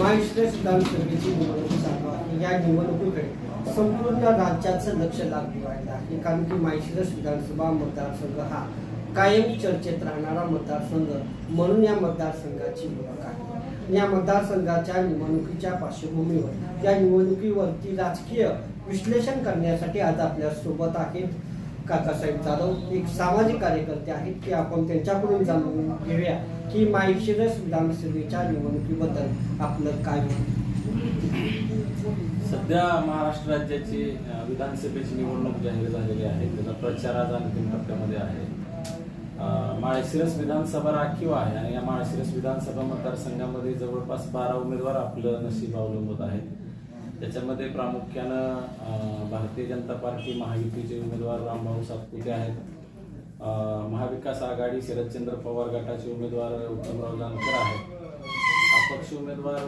महाराष्ट्र विधानसभेची निवडणूक चालू आहे. या निवडणुकीकडे संपूर्ण राज्याचं लक्ष लागू आहे. आहे. कारण की माहिशिरस विधानसभा मतदारसंघ हा कायम चर्चेत राहणारा मतदारसंघ म्हणून या मतदारसंघाची ओळख आहे. या मतदारसंघाच्या निवडणुकीच्या पार्श्वभूमीवर या निवडणुकीवरती राजकीय विश्लेषण करण्यासाठी आज आपल्यासोबत आहेत काकासाहेब जाधव एक सामाजिक कार्यकर्ते आहेत की आपण त्यांच्याकडून जाणून घेऊया. की माहिशिरस विधानसभेच्या निवडणुकीबद्दल आपलं काय सध्या महाराष्ट्र राज्याची विधानसभेची निवडणूक जाहीर झालेली आहे. त्याचा प्रचार आज अंतिम टप्प्यामध्ये आहे. माळशिरस विधानसभा राखीव आहे आणि या माळशिरस विधानसभा मतदारसंघामध्ये जवळपास बारा उमेदवार आपलं नशीब अवलंबत आहेत. त्याच्यामध्ये प्रामुख्यानं भारतीय जनता पार्टी महायुतीचे उमेदवार रामभाऊ सातपुते आहेत. महाविकास आघाडी शरदचंद्र पवार गटाचे उमेदवार उत्तमराव जानकर आहेत. अपक्ष उमेदवार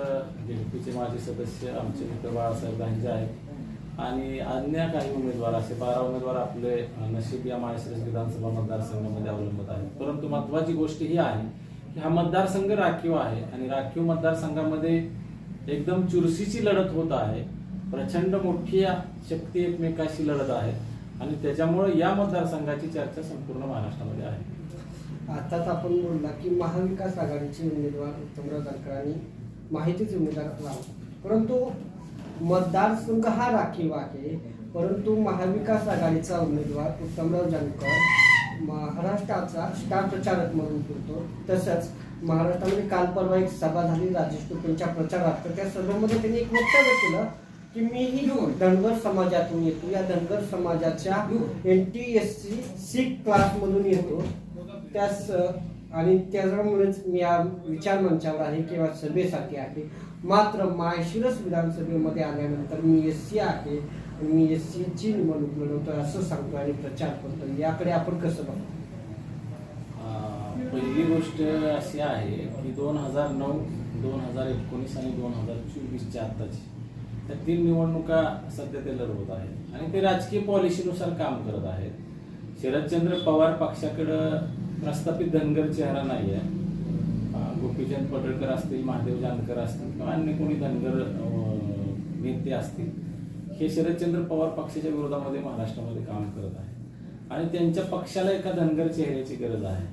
जेडपीचे माजी सदस्य आमचे मित्र बाळासाहेब गांजे आहेत. आणि अन्य काही उमेदवार असे बारा उमेदवार आपले नशीब या माळशिरस विधानसभा मतदारसंघामध्ये अवलंबत आहेत. परंतु महत्वाची गोष्ट ही आहे की हा मतदारसंघ राखीव आहे आणि राखीव मतदारसंघामध्ये एकदम चुरशीची लढत होत आहे. प्रचंड मोठी शक्ती एकमेकाशी लढत आहे. आणि त्याच्यामुळे या मतदारसंघाची चर्चा संपूर्ण महाराष्ट्रामध्ये आहे. आताच आपण बोलला की महाविकास आघाडीचे उमेदवार उत्तमराव जानकर माहितीच माहितीचे उमेदवार राव परंतु मतदारसंघ हा राखीव आहे. परंतु महाविकास आघाडीचा उमेदवार उत्तमराव जानकर महाराष्ट्राचा स्टार प्रचारक म्हणून फिरतो तसंच महाराष्ट्रामध्ये काल परवा एक सभा झाली राजेश टोपेंच्या प्रचारात तर त्या सभेमध्ये त्यांनी एक वक्तव्य केलं. की मीही धनगर समाजातून येतो. या धनगर समाजाच्या N T S C C क्लासमधून येतो. त्यास आणि त्याच्यामुळेच मी या विचार मंचावर आहे किंवा सभेसाठी आहे. मात्र माहेशिरस विधानसभेमध्ये आल्यानंतर मी एस सी आहे. आणि मी एस ची निवडणूक लढवतोय असं सांगतो आणि प्रचार करतो याकडे आपण कसं बघतो? पहिली गोष्ट अशी आहे की दोन हजार नऊ दोन हजार एकोणीस आणि दोन हजार चोवीसच्या आत्ताची. त्या तीन निवडणुका सध्या ते लढवत आहेत. आणि ते राजकीय पॉलिसीनुसार काम करत आहेत. शरदचंद्र पवार पक्षाकडं प्रस्थापित धनगर चेहरा नाही आहे गोपीचंद पडळकर असतील महादेव जानकर असतील किंवा अन्य कोणी धनगर नेते असतील हे शरदचंद्र पवार पक्षाच्या विरोधामध्ये महाराष्ट्रामध्ये काम करत आहे आणि त्यांच्या पक्षाला एका धनगर चेहऱ्याची गरज आहे.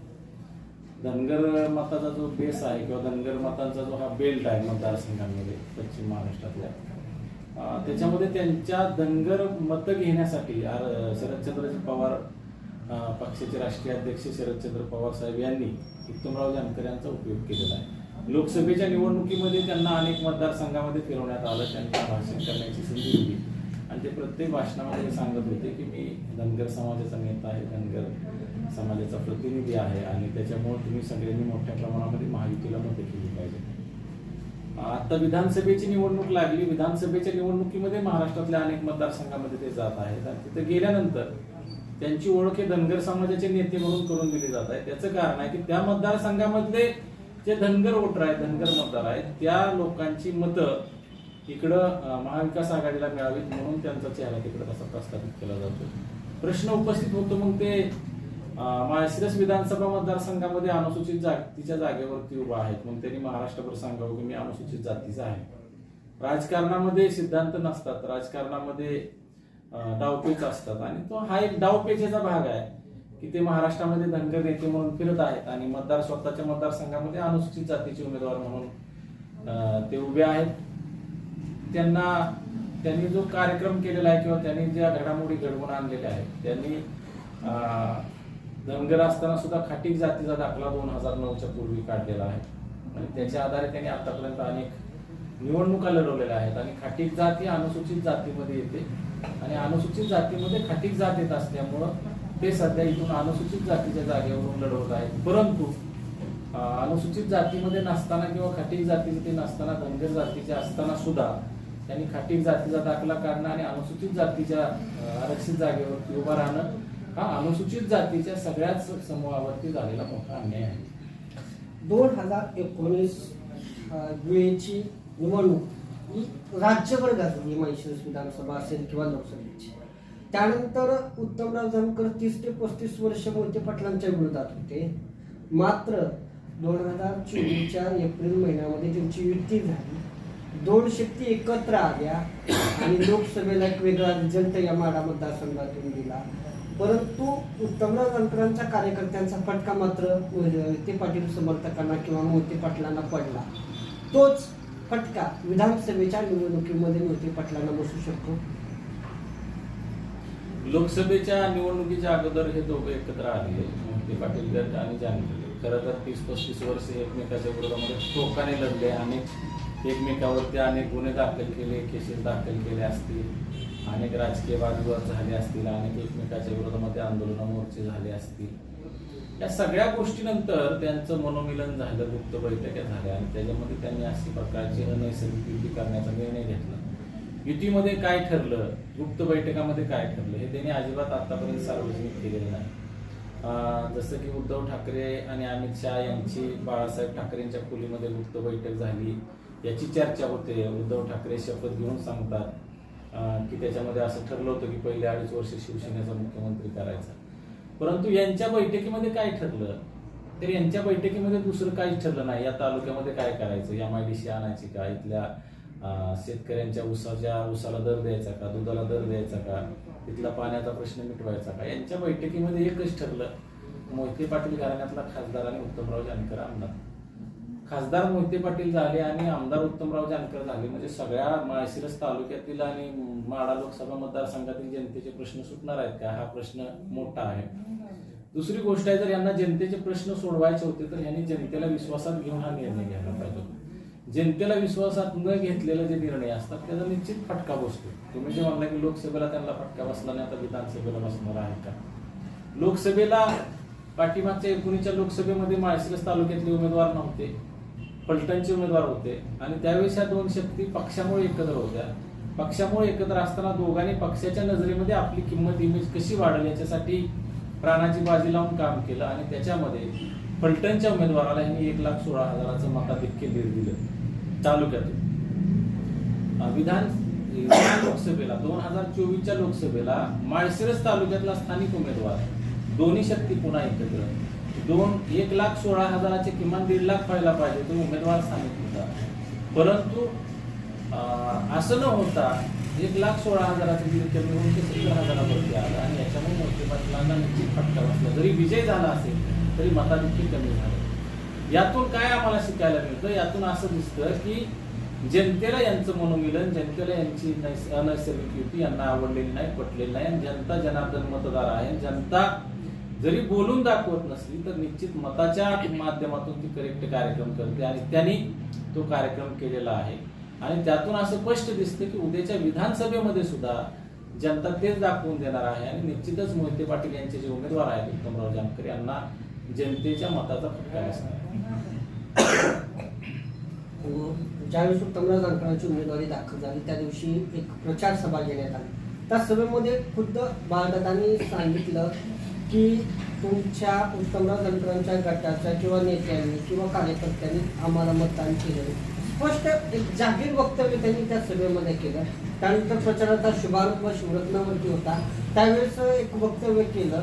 धनगर मताचा जो बेस आहे किंवा धनगर मतांचा जो हा बेल्ट आहे मतदारसंघांमध्ये पश्चिम महाराष्ट्रातल्या त्याच्यामध्ये त्यांच्या धनगर मतं घेण्यासाठी शरदचंद्र पवार पक्षाचे राष्ट्रीय अध्यक्ष शरदचंद्र पवार साहेब यांनी उत्तमराव जानकर यांचा उपयोग केलेला आहे. लोकसभेच्या निवडणुकीमध्ये त्यांना अनेक मतदारसंघामध्ये फिरवण्यात आलं त्यांना भाषण करण्याची संधी दिली. आणि ते प्रत्येक भाषणामध्ये सांगत होते की मी धनगर समाजाचा नेता आहे धनगर समाजाचा प्रतिनिधी आहे आणि त्याच्यामुळे तुम्ही सगळ्यांनी मोठ्या प्रमाणामध्ये महायुतीला मदत केली पाहिजे आता विधानसभेची निवडणूक लागली. विधानसभेच्या निवडणुकीमध्ये महाराष्ट्रातल्या अनेक मतदारसंघामध्ये ते जात आहेत. आणि तिथे गेल्यानंतर त्यांची ओळख हे धनगर समाजाचे नेते म्हणून करून दिली जात आहे. त्याचं कारण आहे की त्या मतदारसंघामधले जे धनगर वोटर आहेत धनगर मतदार आहेत त्या लोकांची मतं इकडं महाविकास आघाडीला मिळावीत म्हणून त्यांचा चेहरा तिकडं तसा प्रस्थापित केला जातो. प्रश्न उपस्थित होतो. मग ते माळशिरस विधानसभा मतदारसंघामध्ये अनुसूचित जातीच्या जागेवरती उभा आहेत. म्हणून त्यांनी महाराष्ट्रभर सांगावं की मी अनुसूचित जातीचा आहे. राजकारणामध्ये सिद्धांत नसतात. राजकारणामध्ये डावपेच असतात. आणि तो हा एक डावपेचेचा भाग आहे की ते महाराष्ट्रामध्ये धनगर नेते म्हणून फिरत आहेत आणि मतदार स्वतःच्या मतदारसंघामध्ये अनुसूचित जातीचे उमेदवार म्हणून ते उभे आहेत. त्यांना त्यांनी जो कार्यक्रम केलेला आहे किंवा त्यांनी ज्या घडामोडी घडवून आणलेल्या आहेत त्यांनी धनगर असताना सुद्धा खाटीक जातीचा दाखला दोन हजार नऊच्या पूर्वी काढलेला आहे. आणि त्याच्या आधारे त्यांनी आतापर्यंत अनेक निवडणुका लढवलेल्या आहेत आणि खाटीक जात ही अनुसूचित जातीमध्ये येते. आणि अनुसूचित जातीमध्ये खाटीक जात येत असल्यामुळं ते सध्या इथून अनुसूचित जातीच्या जागेवरून लढवत आहेत. परंतु अनुसूचित जातीमध्ये नसताना किंवा खाटीक जातीचे ते नसताना धनगर जातीचे असताना सुद्धा त्यांनी खाटीक जातीचा दाखला काढणं आणि अनुसूचित जातीच्या आरक्षित जागेवरती उभं राहणं हा अनुसूचित जातीच्या सगळ्याच समूहावरती झालेला मोठा अन्याय आहे. दोन हजार एकोणीस वेळेची निवडणूक ही राज्यभर गाजली म्हैसूर विधानसभा असेल किंवा लोकसभेची. त्यानंतर उत्तमराव जानकर तीस ते पस्तीस वर्ष मोहिते पाटलांच्या विरोधात होते. मात्र दोन हजार चोवीसच्या एप्रिल महिन्यामध्ये त्यांची युती झाली. दोन शक्ती एकत्र आल्या आणि लोकसभेला एक वेगळा रिझल्ट या माडा मतदारसंघातून दिला. परंतु उत्तमराव जानकरांच्या कार्यकर्त्यांचा फटका मात्र म्हणजे ते पाटील समर्थकांना किंवा मोहिते पाटलांना पडला. तोच फटका विधानसभेच्या निवडणुकीमध्ये मोहिते पाटलांना बसू शकतो. लोकसभेच्या निवडणुकीच्या अगोदर हे दोघे एकत्र आले मोहिते पाटील गट आणि जानकर खरं तर तीस पस्तीस वर्ष एकमेकाच्या विरोधामध्ये टोकाने लढले. अनेक एकमेकावरती अनेक गुन्हे दाखल केले केसेस दाखल केले असतील. अनेक राजकीय वादविवाद झाले असतील अनेक एकमेकाच्या विरोधामध्ये आंदोलन मोर्चे झाले असतील. या सगळ्या गोष्टीनंतर त्यांचं मनोमिलन झालं गुप्त बैठका झाल्या आणि त्याच्यामध्ये त्यांनी अशी प्रकारची अनैसर्गिक युती करण्याचा निर्णय घेतला. युतीमध्ये काय ठरलं? गुप्त बैठकामध्ये काय ठरलं? हे त्यांनी अजिबात आतापर्यंत सार्वजनिक केलेलं नाही. जसं की उद्धव ठाकरे आणि अमित शहा यांची बाळासाहेब ठाकरेंच्या खोलीमध्ये गुप्त बैठक झाली. याची चर्चा होते. उद्धव ठाकरे शपथ घेऊन सांगतात. की त्याच्यामध्ये असं ठरलं होतं की पहिले अडीच वर्ष शिवसेनेचा मुख्यमंत्री करायचा. परंतु यांच्या बैठकीमध्ये काय ठरलं? तर यांच्या बैठकीमध्ये दुसरं काहीच ठरलं नाही. या तालुक्यामध्ये काय करायचं? एम आय डी सी आणायची का? इथल्या शेतकऱ्यांच्या ऊसाच्या ऊसाला दर द्यायचा का? दुधाला दर द्यायचा का? तिथला पाण्याचा प्रश्न मिटवायचा का? यांच्या बैठकीमध्ये एकच ठरलं. मोहिते पाटील घराण्यातला खासदार आणि उत्तमराव जानकर आमदार. खासदार मोहिते पाटील झाले आणि आमदार उत्तमराव जानकर झाले. म्हणजे सगळ्या माळशिरस तालुक्यातील आणि माडा लोकसभा मतदारसंघातील जनतेचे प्रश्न सुटणार आहेत का? हा प्रश्न मोठा आहे. दुसरी गोष्ट आहे जर यांना जनतेचे प्रश्न सोडवायचे होते तर यांनी जनतेला विश्वासात घेऊन हा निर्णय घ्यायला पाहिजे जनतेला विश्वासात न घेतलेले जे निर्णय असतात त्याचा निश्चित फटका बसतो. तुम्ही जे म्हणला की लोकसभेला त्यांना फटका बसला नाही आता विधानसभेला बसणार आहे का? लोकसभेला पाठीमागच्या एकोणीसच्या लोकसभेमध्ये माळशिरस तालुक्यातले उमेदवार नव्हते. पलटणचे उमेदवार होते. आणि त्यावेळेस ह्या दोन शक्ती पक्षामुळे एकत्र होत्या. पक्षामुळे एकत्र असताना दोघांनी पक्षाच्या नजरेमध्ये आपली किंमत इमेज कशी वाढेल याच्यासाठी प्राणाची बाजी लावून काम केलं आणि त्याच्यामध्ये फलटणच्या उमेदवाराला यांनी एक लाख सोळा हजाराचं मताधिक्य दिलं. तालुक्यातून. विधान विधान लोकसभेला दोन हजार चोवीसच्या लोकसभेला माळशिरस तालुक्यातला स्थानिक उमेदवार दोन्ही शक्ती पुन्हा एकत्र. दोन एक लाख सोळा हजाराचे किमान दीड लाख व्हायला पाहिजे तो उमेदवार सांगत होता. परंतु असं न होता एक लाख सोळा हजाराचे दीड कमी होऊन ते सत्तर हजारावरती आलं आणि याच्यामुळे मोठे पाटलांना निश्चित फटका बसला. जरी विजय झाला असेल तरी मताधिक्य कमी झालं. यातून काय आम्हाला शिकायला मिळतं? यातून असं दिसतं की जनतेला यांचं मनोमिलन जनतेला यांची नैस- अनैसर्गिक युती यांना आवडलेली नाही पटलेली नाही. आणि जनता जनार्दन मतदार आहे. जनता जरी बोलून दाखवत नसली तर निश्चित मताच्या माध्यमातून ती करेक्ट कार्यक्रम करते आणि त्यांनी तो कार्यक्रम केलेला आहे. आणि त्यातून असं स्पष्ट दिसतं की उद्याच्या विधानसभेमध्ये सुद्धा जनता तेच दाखवून देणार आहे आणि निश्चितच मोहिते पाटील यांचे जे उमेदवार आहेत उत्तमराव जानकर यांना जनतेच्या मताचा फटका बसणार हो, ज्यावेळेस उत्तमराव जानकरांची उमेदवारी दाखल झाली त्या दिवशी एक प्रचार सभा घेण्यात आली. त्या सभेमध्ये खुद्द बाळदादांनी सांगितलं की तुमच्या उत्पन्न तंत्रांच्या गटाच्या किंवा नेत्यांनी किंवा कार्यकर्त्यांनी आम्हाला मतदान केलं स्पष्ट एक जाहीर वक्तव्य त्यांनी त्या सभेमध्ये केलं. त्यानंतर प्रचाराचा शुभारंभ शिवरत्नावरती होता. त्यावेळेस एक वक्तव्य केलं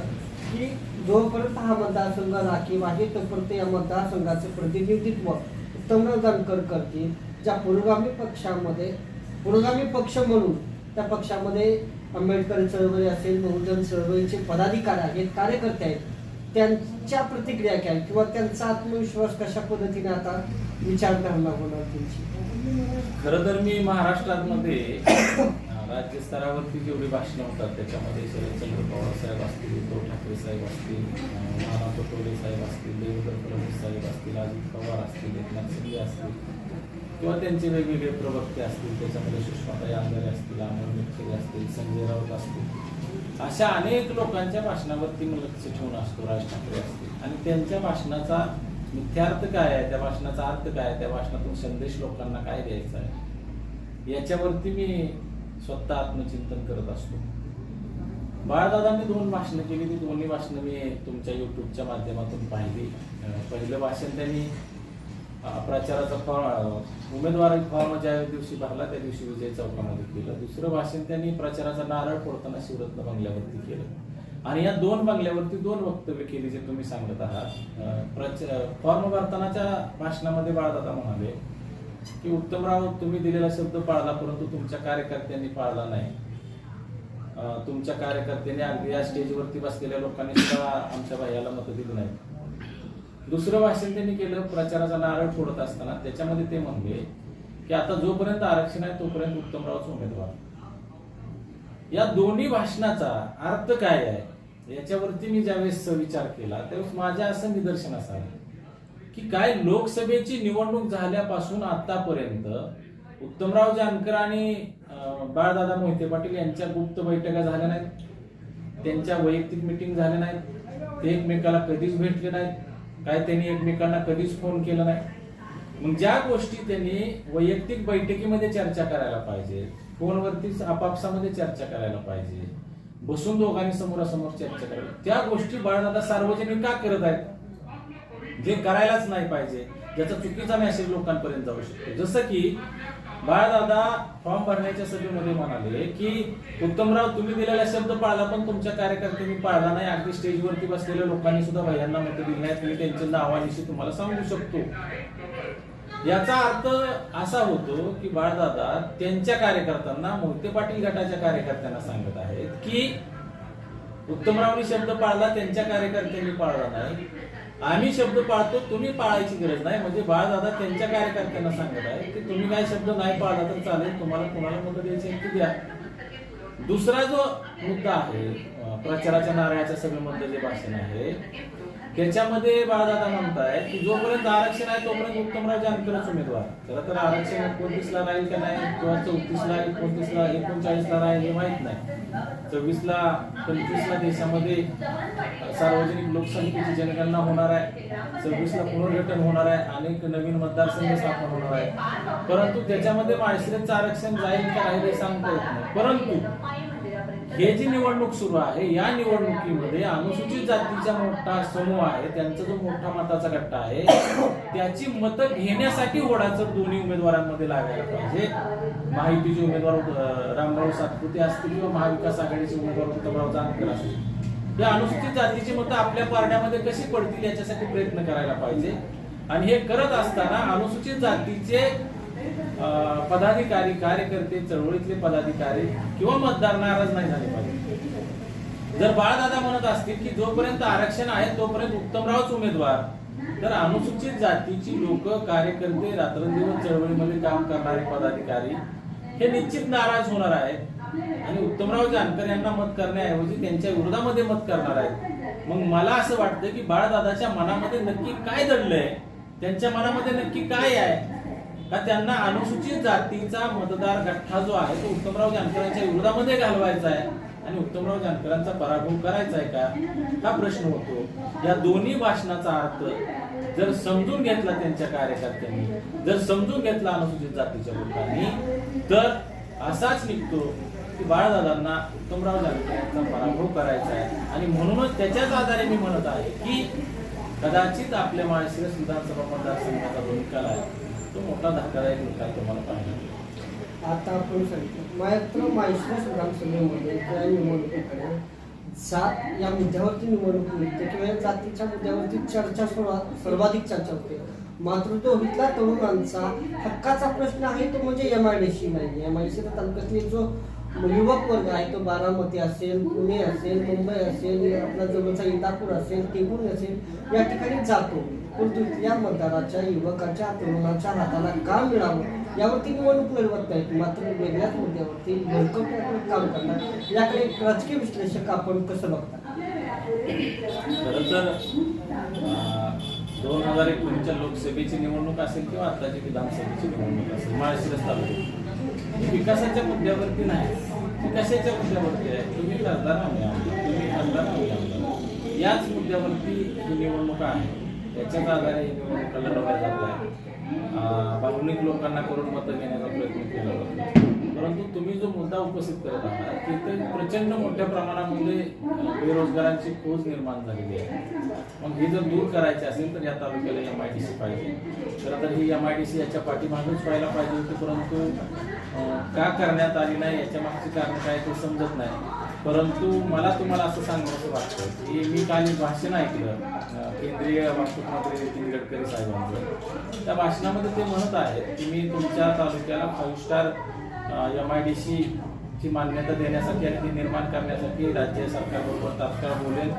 की जोपर्यंत हा मतदारसंघ राखीव आहे तोपर्यंत या मतदारसंघाचे प्रतिनिधित्व उत्तमराव जानकर करतील. ज्या पुरोगामी पक्षामध्ये पुरोगामी पक्ष म्हणून त्या पक्षामध्ये आंबेडकर चळवळी असेल बहुजन चळवळीचे पदाधिकारी आहेत कार्यकर्ते आहेत त्यांच्या प्रतिक्रिया काय किंवा त्यांचा आत्मविश्वास कशा पद्धतीने आता विचार करायला होणार त्यांची खरं तर मी महाराष्ट्रामध्ये राज्य स्तरावरती जेवढी भाषणं होतात त्याच्यामध्ये शरदचंद्र पवार साहेब असतील उद्धव ठाकरे साहेब असतील अं, नाना पटोले साहेब असतील देवेंद्र फडणवीस साहेब असतील अजित पवार असतील एकनाथ शिंदे असतील किंवा त्यांचे वेगवेगळे प्रवक्ते असतील त्याच्यामध्ये सुषमाताई आंधारे असतील अमर मिटकरी असतील संजय राऊत असतील. अशा अनेक लोकांच्या भाषणावरती मी लक्ष ठेवून असतो राज ठाकरे असतील. आणि त्यांच्या भाषणाचा मिथ्यार्थ काय आहे त्या भाषणाचा अर्थ काय आहे त्या भाषणातून संदेश लोकांना काय द्यायचा आहे? याच्यावरती मी स्वतः आत्मचिंतन करत असतो. बाळदादांनी दोन भाषणं केली ती दोन्ही भाषणं मी तुमच्या युट्यूबच्या माध्यमातून पाहिली. पहिलं भाषण त्यांनी प्रचाराचा फॉर्म उमेदवारी फॉर्म ज्या दिवशी भरला त्या दिवशी विजय चौकामध्ये केलं. दुसरं भाषण त्यांनी प्रचाराचा नारळ फोडताना शिवरत्न बंगल्यावरती केलं. आणि या दोन बंगल्यावरती दोन वक्तव्य केली जे तुम्ही सांगत आहात. प्रच फॉर्म भरतानाच्या भाषणामध्ये बाळदादा म्हणाले की उत्तमराव तुम्ही दिलेला शब्द पाळला परंतु तुमच्या कार्यकर्त्यांनी पाळला नाही. तुमच्या कार्यकर्त्यांनी अगदी या स्टेजवरती बसलेल्या लोकांनी सुद्धा आमच्या भैयाला मतं दिली नाही दुसरं भाषण त्यांनी केलं प्रचाराचा नारळ फोडत असताना त्याच्यामध्ये ते म्हणले की आता जोपर्यंत आरक्षण आहे तोपर्यंत उत्तमरावच उमेदवार. या दोन्ही भाषणाचा अर्थ काय आहे? याच्यावरती मी ज्यावेळेस विचार केला त्यावेळेस माझ्या असं निदर्शन असावं की काय लोकसभेची निवडणूक झाल्यापासून आतापर्यंत उत्तमराव जानकर आणि बाळदादा मोहिते पाटील यांच्या गुप्त बैठका झाल्या नाहीत. त्यांच्या वैयक्तिक मिटिंग झाल्या नाहीत. ते एकमेकाला कधीच भेटले नाहीत. काय त्यांनी एकमेकांना कधीच फोन केला नाही. मग ज्या गोष्टी त्यांनी वैयक्तिक बैठकीमध्ये चर्चा करायला पाहिजे फोनवरतीच आपापसामध्ये चर्चा करायला पाहिजे बसून दोघांनी समोरासमोर चर्चा करायला त्या गोष्टी बाळदादा सार्वजनिक का करत आहेत? जे करायलाच नाही पाहिजे. ज्याचा चुकीचा मेसेज लोकांपर्यंत जाऊ शकतो. जसं की बाळदादा फॉर्म भरण्याच्या सभेमध्ये म्हणाले की उत्तमराव तुम्ही दिलेला शब्द पाळला पण तुमच्या कार्यकर्त्यांनी पाळला नाही. अगदी स्टेजवरती बसलेल्या लोकांनी सुद्धा भैयांना मत दिली नाहीत. मी त्यांच्या नावानिशी तुम्हाला सांगू शकतो. याचा अर्थ असा होतो की बाळदादा त्यांच्या कार्यकर्त्यांना मोहिते पाटील गटाच्या कार्यकर्त्यांना सांगत आहेत की उत्तमरावनी शब्द पाळला त्यांच्या कार्यकर्त्यांनी पाळला नाही. आम्ही शब्द पाळतो तुम्ही पाळायची गरज नाही. म्हणजे बाळदादा त्यांच्या कार्यकर्त्यांना सांगत आहे की तुम्ही काय शब्द नाही पाळला तर चालेल तुम्हाला कोणाला मदत द्यायची आहे ती द्या. दुसरा जो मुद्दा आहे प्रचाराच्या नारळाच्या सभेमधलं जे भाषण आहे त्याच्यामध्ये बाळदादा म्हणताय की जोपर्यंत आरक्षण आहे तोपर्यंत उत्तमराव जानकरच उमेदवार. खरं तर आरक्षण एकोणतीसला राहील का नाही किंवा चौतीसला एकोणतीसला एकोणचाळीसला राहील हे माहीत नाही. चोवीसला पंचवीसला देशामध्ये सार्वजनिक लोकसंख्येची जनगणना होणार आहे. सव्वीसला पुनर्गठन होणार आहे. अनेक नवीन मतदारसंघ स्थापन होणार आहे परंतु त्याच्यामध्ये माळशिरसचं आरक्षण जाईल का नाही हे सांगता येत नाही. परंतु हे जी निवडणूक सुरू आहे या निवडणुकीमध्ये अनुसूचित जातीचा मोठा समूह आहे त्यांचा जो मोठा मताचा गट्टा आहे त्याची मतं घेण्यासाठी होडाचं दोन्ही उमेदवारांमध्ये लागायला पाहिजे. माहितीचे उमेदवार रामराव सातपुते असतील किंवा महाविकास आघाडीचे उमेदवार उत्तमराव जानकर असतील. या अनुसूचित जातीची मतं आपल्या पारड्यामध्ये कशी पडतील याच्यासाठी प्रयत्न करायला पाहिजे. आणि हे करत असताना अनुसूचित जातीचे पदाधिकारी कार्यकर्ते चळवळीतले पदाधिकारी किंवा मतदार नाराज नाही झाले पाहिजे. जर बाळदादा म्हणत असतील की जोपर्यंत आरक्षण आहे तोपर्यंत उत्तमरावच उमेदवार तर अनुसूचित जातीची लोक कार्यकर्ते रात्रंदिवस चळवळीमध्ये काम करणारे पदाधिकारी हे निश्चित नाराज होणार आहेत. आणि उत्तमराव जानकर यांना मत करण्याऐवजी त्यांच्या विरोधामध्ये मत करणार आहेत. मग मला असं वाटतं की बाळदादाच्या मनामध्ये नक्की काय दडलंय? त्यांच्या मनामध्ये नक्की काय आहे? का त्यांना अनुसूचित जातीचा मतदार गठ्ठा जो आहे तो उत्तमराव जानकरांच्या विरोधामध्ये घालवायचा आहे. आणि उत्तमराव जानकरांचा पराभव करायचा आहे का? हा प्रश्न होतो. या दोन्ही भाषणाचा अर्थ जर समजून घेतला त्यांच्या कार्यकर्त्यांनी जर समजून घेतला अनुसूचित जातीच्या लोकांनी तर असाच निघतो की बाळदादांना उत्तमराव जानकर यांचा पराभव करायचा आहे. आणि म्हणूनच त्याच्याच आधारे मी म्हणत आहे की कदाचित आपल्या माळशिरस विधानसभा मतदारसंघाचा जो निकाल आहे तो मोठा धक्कादायक निकाल तुम्हाला पाहायला आता आपण सांगितलं मात्र माहेश्वर विधानसभेमध्ये त्या निवडणुकीकडे जात या मुद्द्यावरती निवडणूक निघते किंवा या जातीच्या मुद्द्यावरती चर्चा सर्वाधिक चर्चा होते. मात्र तो तरुणांचा हक्काचा प्रश्न आहे तो म्हणजे एम आय डी सी नाही. एम आय डी तालुक्यातले जो युवक वर्ग आहे तो बारामती असेल पुणे असेल मुंबई असेल आपला जवळचा इंदापूर असेल टेबूर असेल या ठिकाणी जातो. परंतु या मतदाराच्या युवकाच्या तरुणाच्या हाताला का मिळावं यावरती निवडणूक लढवत नाहीत. मात्र वेगळ्याच मुद्द्यावरती भरकम काम करतात. याकडे एक राजकीय विश्लेषक आपण कसं बघता? खरं तर दोन हजार एकोणीसच्या लोकसभेची निवडणूक असेल किंवा आताची विधानसभेची निवडणूक असेल माळशिरस तालुक्यात. विकासाच्या मुद्द्यावरती नाही ती कशाच्या मुद्द्यावरती आहे? तुम्ही खासदार आम्ही आमदार तुम्ही खासदार आम्ही आमदार याच मुद्द्यावरती ही निवडणूक आहे. याच्याच आधारे ही निवडणुका लढवल्या जात आहे भावनिक लोकांना करून मतं घेण्याचा प्रयत्न केला जातो परंतु तुम्ही जो मुद्दा उपस्थित करत आहात तिथे प्रचंड मोठ्या प्रमाणामध्ये बेरोजगारांची खोज निर्माण झालेली आहे. मग हे जर दूर करायचे असेल तर या तालुक्याला एम आय डी सी पाहिजे. खरं तर ही एम आय डी सी याच्या पाठीमागच व्हायला पाहिजे होती परंतु का करण्यात आली नाही याच्या मागची कारण काय ते समजत नाही. परंतु मला तुम्हाला असं सांगायचं वाटतं की मी काल भाषण ऐकलं केंद्रीय वाहतूक मंत्री नितीन गडकरी साहेबांचं. त्या भाषणामध्ये ते म्हणत आहेत की मी तुमच्या तालुक्याला five star M I D C ची मान्यता देण्यासाठी आणि ती निर्माण करण्यासाठी राज्य सरकारबरोबर तात्काळ बोलेन.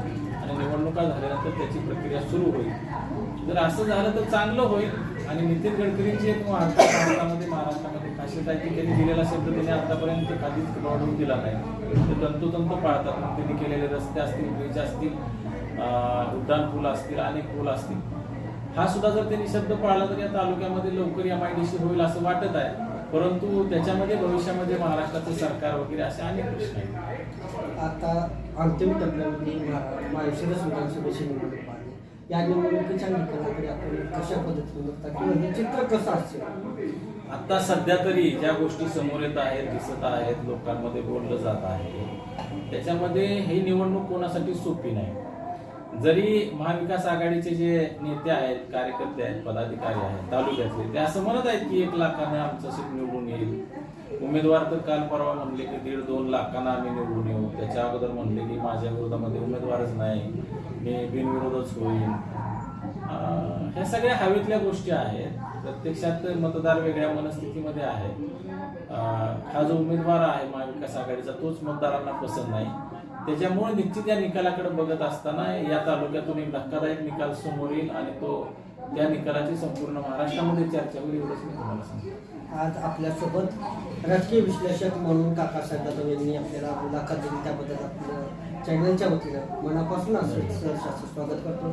आणि निवडणुका झाल्यानंतर त्याची प्रक्रिया सुरू होईल. जर असं झालं तर चांगलं होईल. आणि नितीन गडकरींची एक महाराष्ट्रामध्ये महाराष्ट्रामध्ये खासियत आहे की त्यांनी दिलेला शब्द त्यांनी आतापर्यंत कधीच वाढवून दिला नाही. ते तंतोतंत पाळतात. मग त्यांनी केलेले रस्ते असतील ब्रिज असतील उड्डाण पूल असतील अनेक पूल असतील. हा सुद्धा जर त्यांनी शब्द पाळला तर या तालुक्यामध्ये लवकर एम आय डी होईल असं वाटत आहे. परंतु त्याच्यामध्ये भविष्यामध्ये महाराष्ट्राचं सरकार वगैरे असे अनेक प्रश्न आहेत. आता अंतिम टप्प्यामध्ये विधानसभेची निवडणूक या निवडणुकीच्या निकालाकडे आपण कशा पद्धतीने बघता किंवा हे चित्र कसं असेल आता सध्या तरी ज्या गोष्टी समोर येत आहेत दिसत आहेत लोकांमध्ये बोललं जात आहे त्याच्यामध्ये ही निवडणूक कोणासाठी सोपी नाही. जरी महाविकास आघाडीचे जे नेते आहेत कार्यकर्ते आहेत पदाधिकारी आहेत तालुक्यातले ते असं म्हणत आहेत की एक लाखानं आमचं सीट निवडून येईल. उमेदवार तर काल परवा म्हणले की दीड दोन लाखांना आम्ही निवडून येऊ. त्याच्या अगोदर म्हणले की माझ्या विरोधामध्ये उमेदवारच नाही. मी बिनविरोधच होईल ह्या सगळ्या हवेतल्या गोष्टी आहेत. प्रत्यक्षात मतदार वेगळ्या मनस्थितीमध्ये आहे हा जो उमेदवार आहे महाविकास आघाडीचा तोच मतदारांना पसंत नाही. त्याच्यामुळे निश्चित या निकालाकडे बघत असताना या तालुक्यातून एक धक्कादायक निकाल समोर येईल आणि तो त्या निकालाची संपूर्ण महाराष्ट्रामध्ये चर्चा होईल एवढंच मी तुम्हाला सांगतो. आज आपल्यासोबत राजकीय विश्लेषक म्हणून काकासाहेब जाधव यांनी आपल्याला मुलाखत दिली. त्याबद्दल आपलं चॅनलच्या वतीनं मनापासून स्वागत करतो.